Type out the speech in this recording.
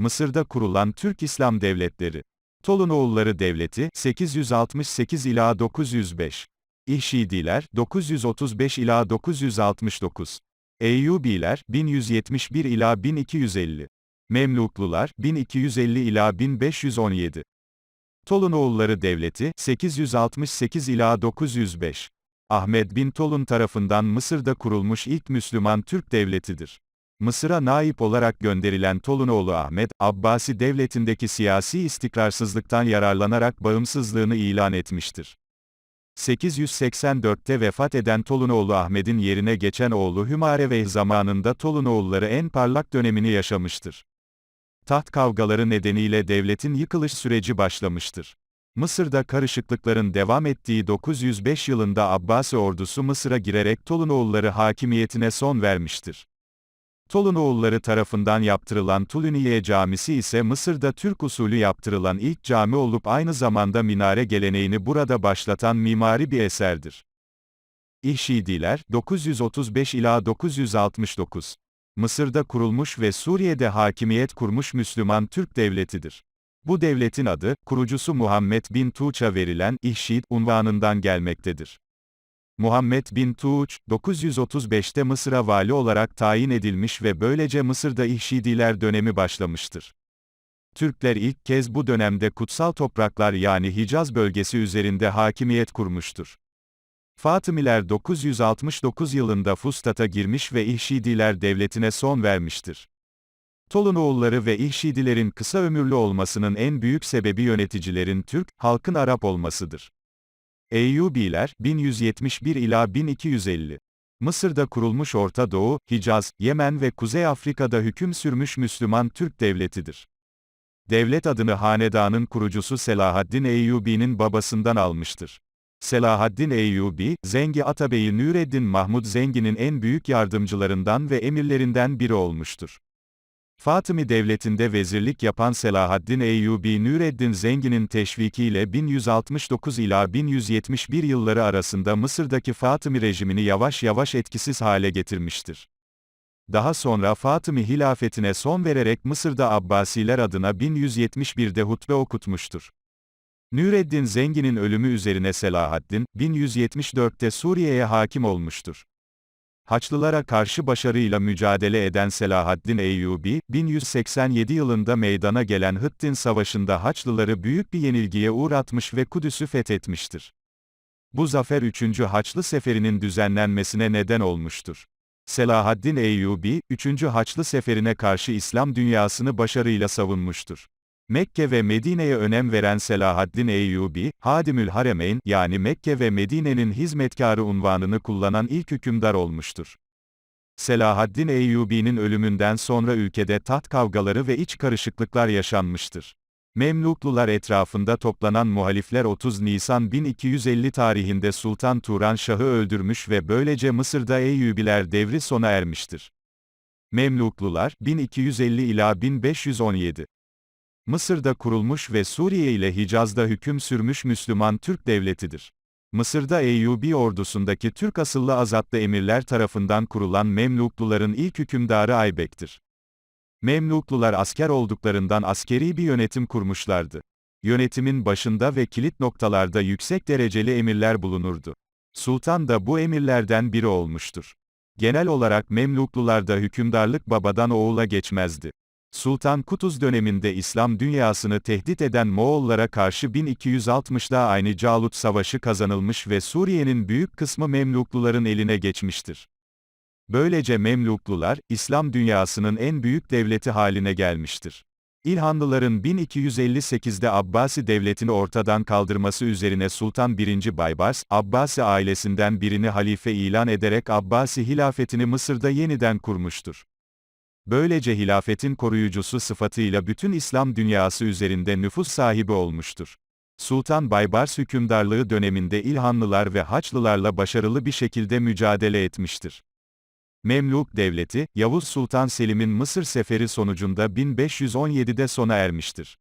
Mısır'da kurulan Türk İslam Devletleri. Tolunoğulları Devleti, 868 ila 905. İhşidiler, 935 ila 969. Eyyubiler, 1171 ila 1250. Memluklular, 1250 ila 1517. Tolunoğulları Devleti, 868 ila 905. Ahmet bin Tolun tarafından Mısır'da kurulmuş ilk Müslüman Türk devletidir. Mısır'a naip olarak gönderilen Tolunoğlu Ahmet, Abbasi devletindeki siyasi istikrarsızlıktan yararlanarak bağımsızlığını ilan etmiştir. 884'te vefat eden Tolunoğlu Ahmet'in yerine geçen oğlu Hümareveyh zamanında Tolunoğulları en parlak dönemini yaşamıştır. Taht kavgaları nedeniyle devletin yıkılış süreci başlamıştır. Mısır'da karışıklıkların devam ettiği 905 yılında Abbasi ordusu Mısır'a girerek Tolunoğulları hakimiyetine son vermiştir. Tolunoğulları tarafından yaptırılan Tuluniye Camisi ise Mısır'da Türk usulü yaptırılan ilk cami olup aynı zamanda minare geleneğini burada başlatan mimari bir eserdir. İhşidiler, 935 ila 969. Mısır'da kurulmuş ve Suriye'de hakimiyet kurmuş Müslüman Türk devletidir. Bu devletin adı, kurucusu Muhammed bin Tuğç'a verilen İhşid unvanından gelmektedir. Muhammed bin Tuğç, 935'te Mısır'a vali olarak tayin edilmiş ve böylece Mısır'da İhşidiler dönemi başlamıştır. Türkler ilk kez bu dönemde kutsal topraklar yani Hicaz bölgesi üzerinde hakimiyet kurmuştur. Fatımiler 969 yılında Fustat'a girmiş ve İhşidiler devletine son vermiştir. Tolunoğulları ve İhşidilerin kısa ömürlü olmasının en büyük sebebi yöneticilerin Türk, halkın Arap olmasıdır. Eyyubiler, 1171 ila 1250. Mısır'da kurulmuş Orta Doğu, Hicaz, Yemen ve Kuzey Afrika'da hüküm sürmüş Müslüman Türk devletidir. Devlet adını hanedanın kurucusu Selahaddin Eyyubi'nin babasından almıştır. Selahaddin Eyyubi, Zengi Atabey'i Nüreddin Mahmud Zengi'nin en büyük yardımcılarından ve emirlerinden biri olmuştur. Fatımi devletinde vezirlik yapan Selahaddin Eyyubi Nüreddin Zengi'nin teşvikiyle 1169 ila 1171 yılları arasında Mısır'daki Fatımi rejimini yavaş yavaş etkisiz hale getirmiştir. Daha sonra Fatımi hilafetine son vererek Mısır'da Abbasiler adına 1171'de hutbe okutmuştur. Nüreddin Zengin'in ölümü üzerine Selahaddin, 1174'te Suriye'ye hakim olmuştur. Haçlılara karşı başarıyla mücadele eden Selahaddin Eyyubi, 1187 yılında meydana gelen Hıttin Savaşı'nda Haçlıları büyük bir yenilgiye uğratmış ve Kudüs'ü fethetmiştir. Bu zafer 3. Haçlı Seferi'nin düzenlenmesine neden olmuştur. Selahaddin Eyyubi, 3. Haçlı Seferi'ne karşı İslam dünyasını başarıyla savunmuştur. Mekke ve Medine'ye önem veren Selahaddin Eyyubi, Hadimül Haremeyn, yani Mekke ve Medine'nin hizmetkarı unvanını kullanan ilk hükümdar olmuştur. Selahaddin Eyyubi'nin ölümünden sonra ülkede taht kavgaları ve iç karışıklıklar yaşanmıştır. Memluklular etrafında toplanan muhalifler 30 Nisan 1250 tarihinde Sultan Turan Şah'ı öldürmüş ve böylece Mısır'da Eyyubiler devri sona ermiştir. Memluklular, 1250 ila 1517 Mısır'da kurulmuş ve Suriye ile Hicaz'da hüküm sürmüş Müslüman Türk devletidir. Mısır'da Eyyubi ordusundaki Türk asıllı azatlı emirler tarafından kurulan Memlukluların ilk hükümdarı Aybek'tir. Memluklular asker olduklarından askeri bir yönetim kurmuşlardı. Yönetimin başında ve kilit noktalarda yüksek dereceli emirler bulunurdu. Sultan da bu emirlerden biri olmuştur. Genel olarak Memluklularda hükümdarlık babadan oğula geçmezdi. Sultan Kutuz döneminde İslam dünyasını tehdit eden Moğollara karşı 1260'da aynı Calut Savaşı kazanılmış ve Suriye'nin büyük kısmı Memlukluların eline geçmiştir. Böylece Memluklular, İslam dünyasının en büyük devleti haline gelmiştir. İlhanlıların 1258'de Abbasi devletini ortadan kaldırması üzerine Sultan 1. Baybars, Abbasi ailesinden birini halife ilan ederek Abbasi hilafetini Mısır'da yeniden kurmuştur. Böylece hilafetin koruyucusu sıfatıyla bütün İslam dünyası üzerinde nüfus sahibi olmuştur. Sultan Baybars hükümdarlığı döneminde İlhanlılar ve Haçlılarla başarılı bir şekilde mücadele etmiştir. Memluk devleti, Yavuz Sultan Selim'in Mısır seferi sonucunda 1517'de sona ermiştir.